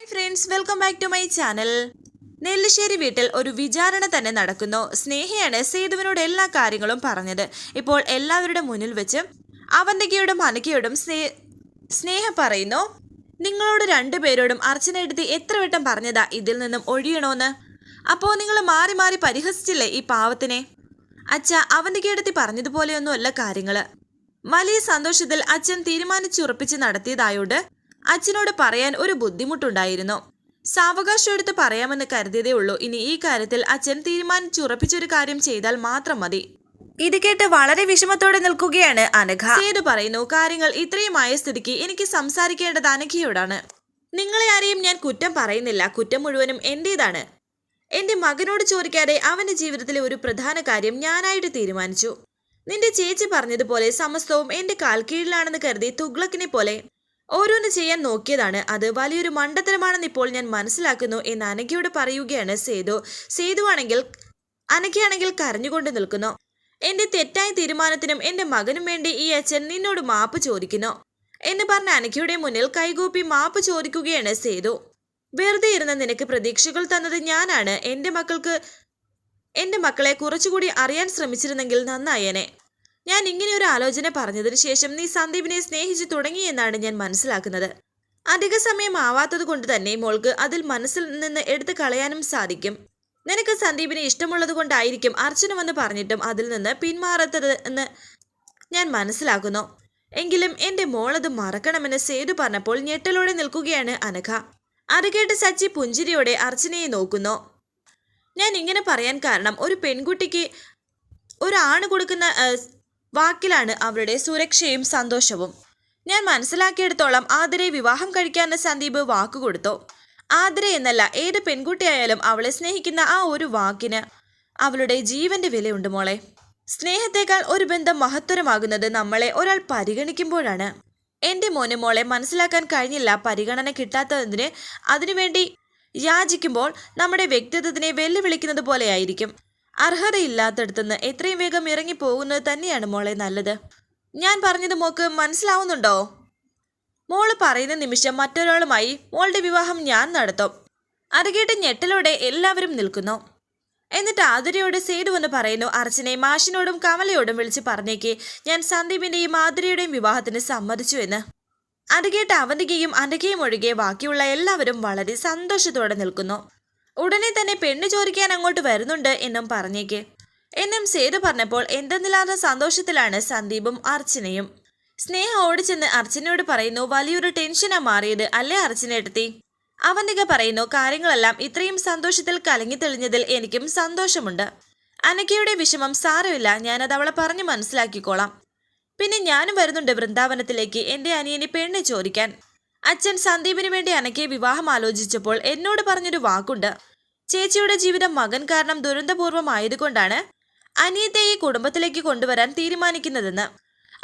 Friends welcome back to my channel Nellissery വീട്ടിൽ ഒരു വിചാരണ തന്നെ നടക്കുന്നു. സ്നേഹയാണ് സേതുവിനോട് എല്ലാ കാര്യങ്ങളും പറഞ്ഞത്. ഇപ്പോൾ എല്ലാവരുടെ മുന്നിൽ വെച്ച് അവന്തികയോടും അനക്കയോടും സ്നേ സ്നേഹ പറയുന്നു. നിങ്ങളോട് രണ്ടുപേരോടും അർച്ചന എടുത്ത് എത്ര വട്ടം പറഞ്ഞതാ ഇതിൽ നിന്നും ഒഴിയണോന്ന്? അപ്പോൾ നിങ്ങൾ മാറി മാറി പരിഹസിച്ചില്ലേ ഈ പാവത്തിനെ? അച്ഛ അവന്തികയെടുത്തി പറഞ്ഞതുപോലെയൊന്നുമല്ല കാര്യങ്ങൾ വലിയ സന്തോഷത്തിൽ അച്ഛൻ തീരുമാനിച്ചുറപ്പിച്ച് നടത്തിയതായോണ്ട് അച്ഛനോട് പറയാൻ ഒരു ബുദ്ധിമുട്ടുണ്ടായിരുന്നു. സാവകാശം എടുത്ത് പറയാമെന്ന് കരുതിയതേ ഉള്ളൂ. ഇനി ഈ കാര്യത്തിൽ അച്ഛൻ തീരുമാനിച്ചുറപ്പിച്ചൊരു കാര്യം ചെയ്താൽ മാത്രം മതി. ഇത് കേട്ട് വളരെ വിഷമത്തോടെ നിൽക്കുകയാണ് അനഘ. സേതു പറയുന്നു കാര്യങ്ങൾ ഇത്രയുമായ സ്ഥിതിക്ക് എനിക്ക് സംസാരിക്കേണ്ടത് അനഘയോടാണ്. നിങ്ങളെ ആരെയും ഞാൻ കുറ്റം പറയുന്നില്ല. കുറ്റം മുഴുവനും എന്റേതാണ്. എന്റെ മകനോട് ചോദിക്കാതെ അവന്റെ ജീവിതത്തിലെ ഒരു പ്രധാന കാര്യം ഞാനായിട്ട് തീരുമാനിച്ചു. നിന്റെ ചേച്ചി പറഞ്ഞതുപോലെ സമസ്തവും എന്റെ കാൽക്കീഴിലാണെന്ന് കരുതി തുഗ്ലക്കിനെ പോലെ ഓരോന്ന് ചെയ്യാൻ നോക്കിയതാണ്. അത് വലിയൊരു മണ്ടത്തരമാണെന്ന് ഇപ്പോൾ ഞാൻ മനസ്സിലാക്കുന്നു എന്ന് അനഘയോട് പറയുകയാണ് സേതു. സേതു ആണെങ്കിൽ അനഘയാണെങ്കിൽ കരഞ്ഞുകൊണ്ട് നിൽക്കുന്നു. എന്റെ തെറ്റായ തീരുമാനത്തിനും എന്റെ മകനും വേണ്ടി ഈ അച്ഛൻ നിന്നോട് മാപ്പ് ചോദിക്കുന്നു എന്ന് പറഞ്ഞ അനഘയുടെ മുന്നിൽ കൈകൂപ്പി മാപ്പ് ചോദിക്കുകയാണ് സേതു. വെറുതെ ഇരുന്ന നിനക്ക് പ്രതീക്ഷകൾ തന്നത് ഞാനാണ്. എന്റെ മക്കൾക്ക് എന്റെ മക്കളെ കുറച്ചുകൂടി അറിയാൻ ശ്രമിച്ചിരുന്നെങ്കിൽ നന്നായേനെ. ഞാൻ ഇങ്ങനെ ഒരു ആലോചന പറഞ്ഞതിന് ശേഷം നീ സന്ദീപിനെ സ്നേഹിച്ചു തുടങ്ങിയെന്നാണ് ഞാൻ മനസ്സിലാക്കുന്നത്. അധിക സമയം ആവാത്തത് കൊണ്ട് തന്നെ മോൾക്ക് അതിൽ മനസ്സിൽ നിന്ന് എടുത്തു കളയാനും സാധിക്കും. നിനക്ക് സന്ദീപിനെ ഇഷ്ടമുള്ളത് കൊണ്ടായിരിക്കും അർച്ചന വന്ന് പറഞ്ഞിട്ടും അതിൽ നിന്ന് പിന്മാറത്തത് എന്ന് ഞാൻ മനസ്സിലാക്കുന്നു. എങ്കിലും എന്റെ മോളത് മറക്കണമെന്ന് സേതു പറഞ്ഞപ്പോൾ ഞെട്ടലോടെ നിൽക്കുകയാണ് അനഘ. അത് കേട്ട് സച്ചി പുഞ്ചിരിയോടെ അർച്ചനയെ നോക്കുന്നു. ഞാൻ ഇങ്ങനെ പറയാൻ കാരണം ഒരു പെൺകുട്ടിക്ക് ഒരാണ് കൊടുക്കുന്ന വാക്കിലാണ് അവരുടെ സുരക്ഷയും സന്തോഷവും. ഞാൻ മനസ്സിലാക്കിയെടുത്തോളം ആതിരെ വിവാഹം കഴിക്കാൻ സന്ദീപ് വാക്കുകൊടുത്തു ആതിര എന്നല്ല ഏത് പെൺകുട്ടിയായാലും അവളെ സ്നേഹിക്കുന്ന ആ ഒരു വാക്കിന് അവളുടെ ജീവന്റെ വിലയുണ്ട് മോളെ. സ്നേഹത്തേക്കാൾ ഒരു ബന്ധം മഹത്തരമാകുന്നത് നമ്മളെ ഒരാൾ പരിഗണിക്കുമ്പോഴാണ്. എന്റെ മോന് മോളെ മനസ്സിലാക്കാൻ കഴിഞ്ഞില്ല പരിഗണന കിട്ടാത്തതിന് അതിനുവേണ്ടി യാചിക്കുമ്പോൾ നമ്മുടെ വ്യക്തിത്വത്തിനെ വെല്ലുവിളിക്കുന്നത് പോലെയായിരിക്കും. അർഹതയില്ലാത്തടത്തുനിന്ന് എത്രയും വേഗം ഇറങ്ങി പോകുന്നത് തന്നെയാണ് മോളെ നല്ലത്. ഞാൻ പറഞ്ഞത് മോക്ക് മനസ്സിലാവുന്നുണ്ടോ? മോൾ പറയുന്ന നിമിഷം മറ്റൊരാളുമായി മോളുടെ വിവാഹം ഞാൻ നടത്തും. അത് കേട്ട് ഞെട്ടലോടെ എല്ലാവരും നിൽക്കുന്നു. എന്നിട്ട് ആതിരയോട് സേതു എന്ന് പറയുന്നു അർച്ചനെ മാഷിനോടും കമലയോടും വിളിച്ച് പറഞ്ഞേക്ക്. ഞാൻ സന്ദീപിന്റെയും ആതിരയുടെയും വിവാഹത്തിന് സമ്മതിച്ചു എന്ന്. അത് കേട്ട് അവന്തികയും അനകയും ഒഴികെ ബാക്കിയുള്ള എല്ലാവരും വളരെ സന്തോഷത്തോടെ നിൽക്കുന്നു. ഉടനെ തന്നെ പെണ്ണ് ചോദിക്കാൻ അങ്ങോട്ട് വരുന്നുണ്ട് എന്നും പറഞ്ഞേക്ക്. എന്നും സേതു പറഞ്ഞപ്പോൾ എന്തെന്നില്ലാത്ത സന്തോഷത്തിലാണ് സന്ദീപും അർച്ചനയും. സ്നേഹ ഓടിച്ചെന്ന് അർച്ചനയോട് പറയുന്നു വലിയൊരു ടെൻഷനാ മാറിയത് അല്ലേ അർച്ചനയെടുത്തി അവനിക പറയുന്നു കാര്യങ്ങളെല്ലാം ഇത്രയും സന്തോഷത്തിൽ കലങ്ങി തെളിഞ്ഞതിൽ എനിക്കും സന്തോഷമുണ്ട്. അനക്കയുടെ വിഷമം സാരമില്ല ഞാനത് അവളെ പറഞ്ഞു മനസ്സിലാക്കിക്കോളാം. പിന്നെ ഞാനും വരുന്നുണ്ട് വൃന്ദാവനത്തിലേക്ക് എന്റെ അനിയനെ പെണ്ണ് ചോദിക്കാൻ. അച്ഛൻ സന്ദീപിന് വേണ്ടി അനക്കയെ വിവാഹം ആലോചിച്ചപ്പോൾ എന്നോട് പറഞ്ഞൊരു വാക്കുണ്ട്. ചേച്ചിയുടെ ജീവിതം മകൻ കാരണം ദുരന്തപൂർവമായതുകൊണ്ടാണ് അനിയത്തെ ഈ കുടുംബത്തിലേക്ക് കൊണ്ടുവരാൻ തീരുമാനിക്കുന്നതെന്ന്.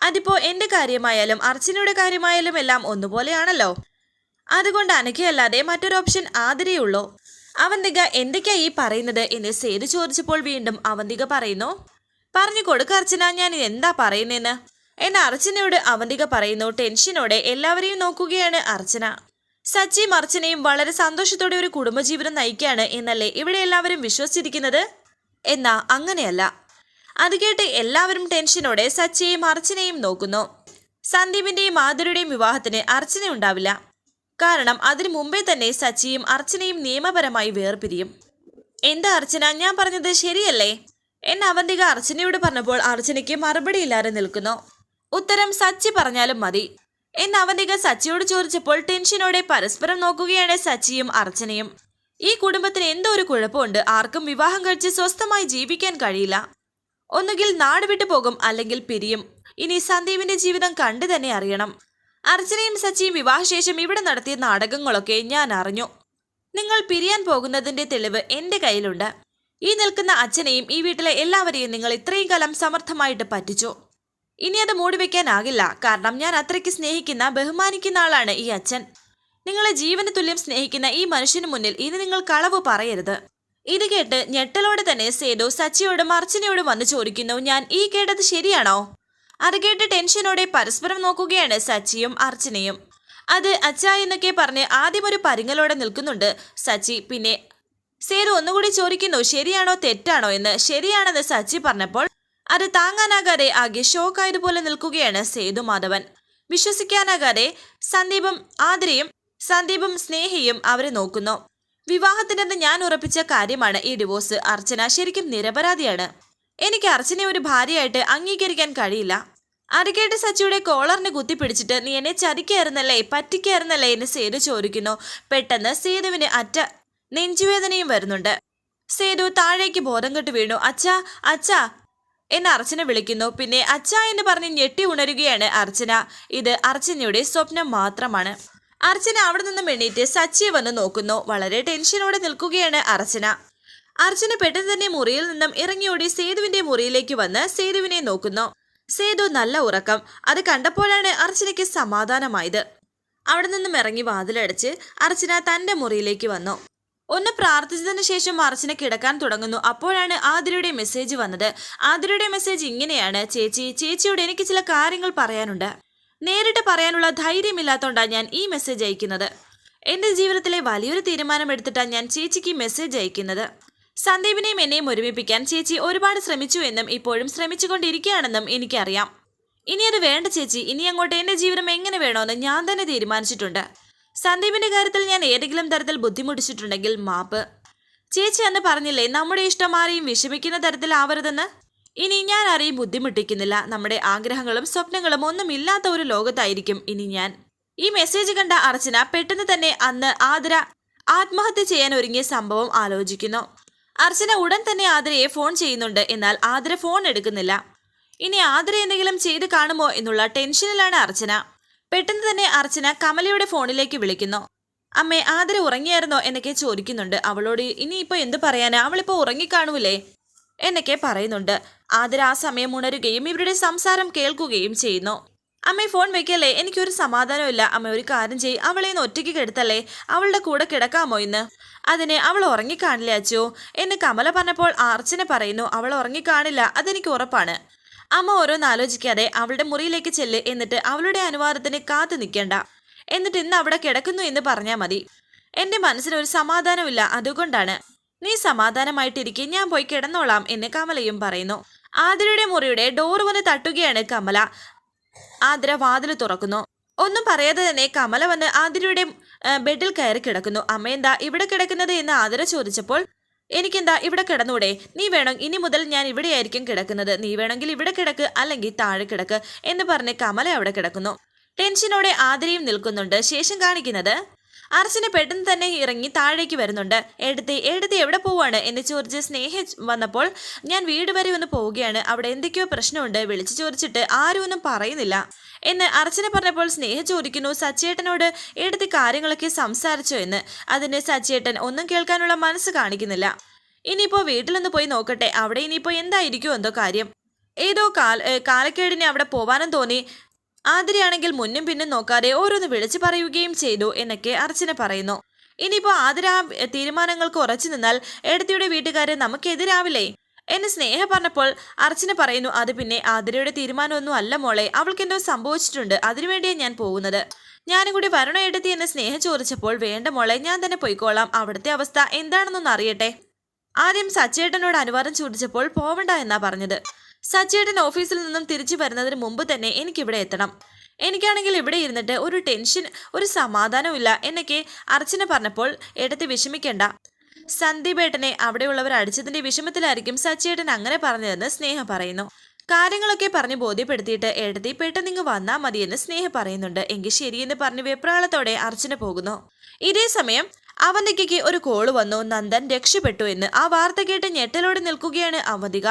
അതിപ്പോ എന്റെ കാര്യമായാലും അർച്ചനയുടെ കാര്യമായാലും എല്ലാം ഒന്നുപോലെയാണല്ലോ. അതുകൊണ്ട് അനക്കയല്ലാതെ മറ്റൊരു ഓപ്ഷൻ ആതിരയുള്ളൂ അവന്തിക എന്തൊക്കെയാ ഈ പറയുന്നത്? എന്ന് സേതു ചോദിച്ചപ്പോൾ വീണ്ടും അവന്തിക പറയുന്നു പറഞ്ഞു കൊടുക്ക അർച്ചന ഞാൻ എന്താ പറയുന്നതെന്ന് എന്ന അർച്ചനയോട് അവന്തിക പറയുന്നു ടെൻഷനോടെ എല്ലാവരെയും നോക്കുകയാണ് അർച്ചന. സച്ചിയും മർച്ചനയും വളരെ സന്തോഷത്തോടെ ഒരു കുടുംബജീവിതം നയിക്കുകയാണ് എന്നല്ലേ ഇവിടെ എല്ലാവരും വിശ്വസിച്ചിരിക്കുന്നത്? എന്നാ അങ്ങനെയല്ല. അത് കേട്ട് എല്ലാവരും ടെൻഷനോടെ സച്ചിയെയും അർച്ചനയും നോക്കുന്നു. സന്ദീപിന്റെയും മാധുരിയുടെയും വിവാഹത്തിന് അർച്ചന ഉണ്ടാവില്ല. കാരണം അതിനു മുമ്പേ തന്നെ സച്ചിയും അർച്ചനയും നിയമപരമായി വേർപിരിയും. എന്താ അർച്ചന ഞാൻ പറഞ്ഞത് ശരിയല്ലേ? എന്നെ അവന്തിക അർച്ചനയോട് പറഞ്ഞപ്പോൾ അർച്ചനയ്ക്ക് മറുപടിയില്ലാതെ നിൽക്കുന്നു. ഉത്തരം സച്ചി പറഞ്ഞാലും മതി. എന്ന് അവന്തിക സച്ചിയോട് ചോദിച്ചപ്പോൾ ടെൻഷനോടെ പരസ്പരം നോക്കുകയാണ് സച്ചിയും അർച്ചനയും. ഈ കുടുംബത്തിന് എന്തോ ഒരു കുഴപ്പമുണ്ട്? ആർക്കും വിവാഹം കഴിച്ച് സ്വസ്ഥമായി ജീവിക്കാൻ കഴിയില്ല. ഒന്നുകിൽ നാട് വിട്ടു പോകും അല്ലെങ്കിൽ പിരിയും. ഇനി സന്ദീപിന്റെ ജീവിതം കണ്ടു തന്നെ അറിയണം. അർച്ചനയും സച്ചിയും വിവാഹശേഷം ഇവിടെ നടത്തിയ നാടകങ്ങളൊക്കെ ഞാൻ അറിഞ്ഞു. നിങ്ങൾ പിരിയാൻ പോകുന്നതിന്റെ തെളിവ് എന്റെ കയ്യിലുണ്ട്. ഈ നിൽക്കുന്ന അച്ഛനെയും ഈ വീട്ടിലെ എല്ലാവരെയും നിങ്ങൾ ഇത്രയും കാലം സമർത്ഥമായിട്ട് പറ്റിച്ചു. ഇനി അത് മൂടിവെക്കാനാകില്ല കാരണം ഞാൻ അത്രയ്ക്ക് സ്നേഹിക്കുന്ന ബഹുമാനിക്കുന്ന ആളാണ് ഈ അച്ഛൻ. നിങ്ങളെ ജീവന് തുല്യം സ്നേഹിക്കുന്ന ഈ മനുഷ്യന് മുന്നിൽ ഇനി നിങ്ങൾ കളവ് പറയരുത്. ഇത് കേട്ട് ഞെട്ടലോടെ തന്നെ സേതു സച്ചിയോടും അർച്ചനയോടും വന്ന് ചോദിക്കുന്നു ഞാൻ ഈ കേട്ടത് ശരിയാണോ? അത് കേട്ട് ടെൻഷനോടെ പരസ്പരം നോക്കുകയാണ് സച്ചിയും അർച്ചനയും. അത് അച്ഛാ എന്നൊക്കെ പറഞ്ഞ് ആദ്യം ഒരു പരിങ്ങലോടെ നിൽക്കുന്നുണ്ട് സച്ചി. പിന്നെ സേതു ഒന്നുകൂടി ചോദിക്കുന്നു ശരിയാണോ തെറ്റാണോ എന്ന്? ശരിയാണെന്ന് സച്ചി പറഞ്ഞപ്പോൾ അത് താങ്ങാനാകാതെ ആകെ ഷോക്കായതുപോലെ നിൽക്കുകയാണ് സേതു മാധവൻ. വിശ്വസിക്കാനാകാതെ സന്ദീപും ആതിരയും സന്ദീപും സ്നേഹിയും അവരെ നോക്കുന്നു. വിവാഹത്തിനെന്ന് ഞാൻ ഉറപ്പിച്ച കാര്യമാണ് ഈ ഡിവോഴ്സ്. അർച്ചന ശരിക്കും നിരപരാധിയാണ്. എനിക്ക് അർച്ചനെ ഒരു ഭാര്യയായിട്ട് അംഗീകരിക്കാൻ കഴിയില്ല. അരക്കേട്ട് സച്ചിയുടെ കോളറിനെ കുത്തിപ്പിടിച്ചിട്ട് നീ എന്നെ ചതിക്കായിരുന്നല്ലേ പറ്റിക്കായിരുന്നല്ലേ എന്ന് സേതു ചോദിക്കുന്നു. പെട്ടെന്ന് സേതുവിന് അറ്റ നെഞ്ചുവേദനയും വരുന്നുണ്ട്. സേതു താഴേക്ക് ബോധം കെട്ട് വീണു. അച്ഛാ അച്ഛാ എന്ന് അർച്ചന വിളിക്കുന്നു. പിന്നെ അച്ഛ എന്ന് പറഞ്ഞ് ഞെട്ടി ഉണരുകയാണ് അർച്ചന. ഇത് അർച്ചനയുടെ സ്വപ്നം മാത്രമാണ്. അർച്ചന അവിടെ നിന്നും എണ്ണീറ്റ് സച്ചിയെ വന്ന് നോക്കുന്നു. വളരെ ടെൻഷനോടെ നിൽക്കുകയാണ് അർച്ചന. അർച്ചന പെട്ടെന്ന് തന്നെ മുറിയിൽ നിന്നും ഇറങ്ങിയോടി സേതുവിന്റെ മുറിയിലേക്ക് വന്ന് സേതുവിനെ നോക്കുന്നു. സേതു നല്ല ഉറക്കം. അത് കണ്ടപ്പോഴാണ് അർച്ചനയ്ക്ക് സമാധാനമായത്. അവിടെ നിന്നും ഇറങ്ങി വാതിലടച്ച് അർച്ചന തന്റെ മുറിയിലേക്ക് വന്നു. ഒന്ന് പ്രാർത്ഥിച്ചതിന് ശേഷം അർച്ചന കിടക്കാൻ തുടങ്ങുന്നു. അപ്പോഴാണ് ആതിരയുടെ മെസ്സേജ് വന്നത്. ആതിരയുടെ മെസ്സേജ് ഇങ്ങനെയാണ്. ചേച്ചി ചേച്ചിയോട് എനിക്ക് ചില കാര്യങ്ങൾ പറയാനുണ്ട്. നേരിട്ട് പറയാനുള്ള ധൈര്യമില്ലാത്തോണ്ടാണ് ഞാൻ ഈ മെസ്സേജ് അയക്കുന്നത്. എന്റെ ജീവിതത്തിലെ വലിയൊരു തീരുമാനം എടുത്തിട്ടാണ് ഞാൻ ചേച്ചിക്ക് മെസ്സേജ് അയക്കുന്നത്. സന്ദീപിനെയും എന്നെയും ഒരുമിപ്പിക്കാൻ ചേച്ചി ഒരുപാട് ശ്രമിച്ചു എന്നും ഇപ്പോഴും ശ്രമിച്ചുകൊണ്ടിരിക്കുകയാണെന്നും എനിക്കറിയാം. ഇനി അത് വേണ്ട ചേച്ചി. ഇനി അങ്ങോട്ട് എന്റെ ജീവിതം എങ്ങനെ വേണോന്ന് ഞാൻ തന്നെ തീരുമാനിച്ചിട്ടുണ്ട്. സന്ദീപിന്റെ കാര്യത്തിൽ ഞാൻ ഏതെങ്കിലും തരത്തിൽ ബുദ്ധിമുട്ടിച്ചിട്ടുണ്ടെങ്കിൽ മാപ്പ്. ചേച്ചി അന്ന് പറഞ്ഞില്ലേ നമ്മുടെ ഇഷ്ടം ആരെയും തരത്തിൽ തരത്തിലാവരുതെന്ന് ഇനി ഞാൻ ആരെയും ബുദ്ധിമുട്ടിക്കുന്നില്ല. നമ്മുടെ ആഗ്രഹങ്ങളും സ്വപ്നങ്ങളും ഒന്നും ഇല്ലാത്ത ഒരു ലോകത്തായിരിക്കും ഇനി ഞാൻ. ഈ മെസ്സേജ് കണ്ട അർച്ചന പെട്ടെന്ന് തന്നെ അന്ന് ആതിര ആത്മഹത്യ ചെയ്യാൻ ഒരുങ്ങിയ സംഭവം ആലോചിക്കുന്നു. അർച്ചന ഉടൻ തന്നെ ആതിരയെ ഫോൺ ചെയ്യുന്നുണ്ട്. എന്നാൽ ആതിര ഫോൺ എടുക്കുന്നില്ല. ഇനി ആതിര എന്തെങ്കിലും ചെയ്ത് കാണുമോ എന്നുള്ള ടെൻഷനിലാണ് അർച്ചന. പെട്ടെന്ന് തന്നെ അർച്ചന കമലയുടെ ഫോണിലേക്ക് വിളിക്കുന്നു. അമ്മേ ആദര ഉറങ്ങിയായിരുന്നോ? എന്നൊക്കെ ചോദിക്കുന്നുണ്ട്. അവളോട് ഇനിയിപ്പോ എന്ത് പറയാനാ? അവളിപ്പോ ഉറങ്ങിക്കാണൂലേ? എന്നൊക്കെ പറയുന്നുണ്ട്. ആദര ആ സമയം ഉണരുകയും ഇവരുടെ സംസാരം കേൾക്കുകയും ചെയ്യുന്നു. അമ്മേ ഫോൺ വെക്കല്ലേ? എനിക്കൊരു സമാധാനമില്ല അമ്മ ഒരു കാര്യം ചെയ് അവളെ ഒന്ന് ഒറ്റയ്ക്ക് കെടുത്തല്ലേ? അവളുടെ കൂടെ കിടക്കാമോ ഇന്ന്? അതിനെ അവൾ ഉറങ്ങിക്കാണില്ല അച്ചു? എന്ന് കമല പറഞ്ഞപ്പോൾ ആർച്ചന പറയുന്നു അവൾ ഉറങ്ങിക്കാണില്ല. അതെനിക്ക് ഉറപ്പാണ്. അമ്മ ഓരോന്ന് ആലോചിക്കാതെ അവളുടെ മുറിയിലേക്ക് ചെല്ല് എന്നിട്ട് അവളുടെ അനുവാദത്തിന് കാത്തു നിൽക്കേണ്ട. എന്നിട്ട് ഇന്ന് അവിടെ കിടക്കുന്നു എന്ന് പറഞ്ഞാൽ മതി. എന്റെ മനസ്സിന് ഒരു സമാധാനമില്ല. അതുകൊണ്ടാണ്. നീ സമാധാനമായിട്ടിരിക്കെ. ഞാൻ പോയി കിടന്നോളാം എന്ന് കമലയും പറയുന്നു. ആതിരയുടെ മുറിയുടെ ഡോർ വന്ന് തട്ടുകയാണ് കമല. ആതിര വാതിൽ തുറക്കുന്നു. ഒന്നും പറയാതെ തന്നെ കമല വന്ന് ആതിരയുടെ ബെഡിൽ കയറി കിടക്കുന്നു. അമ്മ എന്താ ഇവിടെ കിടക്കുന്നത്? എന്ന് ആതിര ചോദിച്ചപ്പോൾ എനിക്കെന്താ ഇവിടെ കിടന്നൂടെ? നീ വേണം ഇനി മുതൽ ഞാൻ ഇവിടെയായിരിക്കും കിടക്കുന്നത്. നീ വേണമെങ്കിൽ ഇവിടെ കിടക്ക് അല്ലെങ്കിൽ താഴെ കിടക്ക് എന്ന് പറഞ്ഞ് കമല അവിടെ കിടക്കുന്നു. ടെൻഷനോടെ ആതിരയും നിൽക്കുന്നുണ്ട്. ശേഷം കാണിക്കുന്നത്? അർച്ചന പെട്ടെന്ന് തന്നെ ഇറങ്ങി താഴേക്ക് വരുന്നുണ്ട്. എടുത്തി എടുത്തി എവിടെ പോവാണ്? എന്ന് ചോദിച്ച് സ്നേഹ വന്നപ്പോൾ ഞാൻ വീട് വരെ ഒന്ന് പോവുകയാണ്. അവിടെ എന്തൊക്കെയോ പ്രശ്നമുണ്ട്. വിളിച്ചു ചോദിച്ചിട്ട് ആരും ഒന്നും പറയുന്നില്ല. എന്ന് അർച്ചന പറഞ്ഞപ്പോൾ സ്നേഹ ചോദിക്കുന്നു സച്ചേട്ടനോട് എടുത്ത് കാര്യങ്ങളൊക്കെ സംസാരിച്ചോ എന്ന്? അതിന് സച്ചേട്ടൻ ഒന്നും കേൾക്കാനുള്ള മനസ്സ് കാണിക്കുന്നില്ല. ഇനിയിപ്പോ വീട്ടിലൊന്ന് പോയി നോക്കട്ടെ. അവിടെ ഇനിയിപ്പോ എന്തായിരിക്കും എന്തോ കാര്യം? ഏതോ ഏ, കാലക്കേടിനെ അവിടെ പോവാനും തോന്നി. ആതിരയാണെങ്കിൽ മുന്നും പിന്നും നോക്കാതെ ഓരോന്ന് വിളിച്ചു പറയുകയും ചെയ്തു എന്നൊക്കെ അർച്ചന പറയുന്നു. ഇനിയിപ്പോ ആതിര തീരുമാനങ്ങൾക്ക് ഉറച്ചു നിന്നാൽ എടത്തിയുടെ വീട്ടുകാരെ നമുക്കെതിരാവില്ലേ? എന്നെ സ്നേഹ പറഞ്ഞപ്പോൾ അർച്ചന പറയുന്നു അത് പിന്നെ ആതിരയുടെ തീരുമാനമൊന്നും അല്ല മോളെ. അവൾക്ക് എന്തോ സംഭവിച്ചിട്ടുണ്ട്. അതിനുവേണ്ടിയാണ് ഞാൻ പോകുന്നത്. ഞാനും കൂടി വരണ എടുത്തി എന്ന് സ്നേഹം ചോദിച്ചപ്പോൾ വേണ്ട മോളെ ഞാൻ തന്നെ പോയിക്കോളാം. അവിടുത്തെ അവസ്ഥ എന്താണെന്നൊന്ന് അറിയട്ടെ ആദ്യം സച്ചേട്ടനോട് അനുവാദം ചോദിച്ചപ്പോൾ പോവണ്ട എന്നാ പറഞ്ഞത്. സച്ചേട്ടൻ ഓഫീസിൽ നിന്നും തിരിച്ചു വരുന്നതിന് മുമ്പ് തന്നെ എനിക്കിവിടെ എത്തണം. എനിക്കാണെങ്കിൽ ഇവിടെ ഇരുന്നിട്ട് ഒരു ടെൻഷൻ ഒരു സമാധാനമില്ല എന്നൊക്കെ അർച്ചന പറഞ്ഞപ്പോൾ എടുത്ത് വിഷമിക്കേണ്ട. സന്ദീപേട്ടനെ അവിടെയുള്ളവർ അടിച്ചതിന്റെ വിഷമത്തിലായിരിക്കും സച്ചേട്ടൻ അങ്ങനെ പറഞ്ഞതെന്ന് സ്നേഹ പറയുന്നു. കാര്യങ്ങളൊക്കെ പറഞ്ഞ് ബോധ്യപ്പെടുത്തിയിട്ട് എഴുതി പെട്ടെന്ന് ഇങ്ങ് വന്നാൽ മതിയെന്ന് സ്നേഹ പറയുന്നുണ്ട്. എങ്കിൽ ശരിയെന്ന് പറഞ്ഞ് വെപ്രാളത്തോടെ അർച്ചന പോകുന്നു. ഇതേ സമയം അവന്തികയ്ക്ക് ഒരു കോൾ വന്നു. നന്ദൻ രക്ഷപ്പെട്ടു എന്ന് ആ വാർത്ത കേട്ട് ഞെട്ടലോടെ നിൽക്കുകയാണ് അവന്തിക.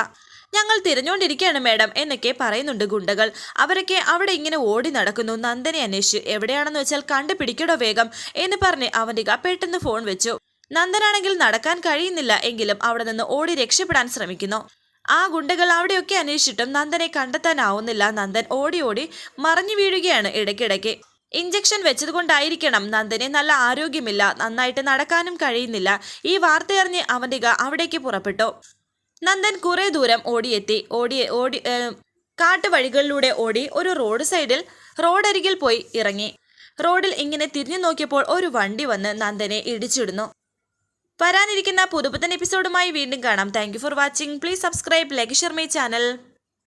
ഞങ്ങൾ തിരഞ്ഞുകൊണ്ടിരിക്കുകയാണ് മാഡം എന്നൊക്കെ പറയുന്നുണ്ട് ഗുണ്ടകൾ. അവരൊക്കെ അവിടെ ഇങ്ങനെ ഓടി നടക്കുന്നു. നന്ദനെ അന്വേഷിച്ചു എവിടെയാണെന്ന് വെച്ചാൽ കണ്ടുപിടിക്കടോ വേഗം എന്ന് പറഞ്ഞ് അവന്തിക പെട്ടെന്ന് ഫോൺ വെച്ചു. നന്ദനാണെങ്കിൽ നടക്കാൻ കഴിയുന്നില്ല എങ്കിലും അവിടെ നിന്ന് ഓടി രക്ഷപ്പെടാൻ ശ്രമിക്കുന്നു. ആ ഗുണ്ടകൾ അവിടെയൊക്കെ അന്വേഷിച്ചിട്ടും നന്ദനെ കണ്ടെത്താനാവുന്നില്ല. നന്ദൻ ഓടി ഓടി മറിഞ്ഞു വീഴുകയാണ് ഇടയ്ക്കിടയ്ക്ക്. ഇഞ്ചക്ഷൻ വെച്ചതുകൊണ്ടായിരിക്കണം നന്ദന് നല്ല ആരോഗ്യമില്ല. നന്നായിട്ട് നടക്കാനും കഴിയുന്നില്ല. ഈ വാർത്തയറിഞ്ഞ് അവന്തിക അവിടേക്ക് പുറപ്പെട്ടു. നന്ദൻ കുറെ ദൂരം ഓടിയെത്തി. ഓടി ഓടി കാട്ടുവഴികളിലൂടെ ഓടി ഒരു റോഡ് സൈഡിൽ റോഡരികിൽ പോയി ഇറങ്ങി. റോഡിൽ ഇങ്ങനെ തിരിഞ്ഞു നോക്കിയപ്പോൾ ഒരു വണ്ടി വന്ന് നന്ദനെ ഇടിച്ചിടുന്നു. വരാനിരിക്കുന്ന പുതുപുത്തൻ എപ്പിസോഡുമായി വീണ്ടും കാണാം. Thank for watching please subscribe like share my channel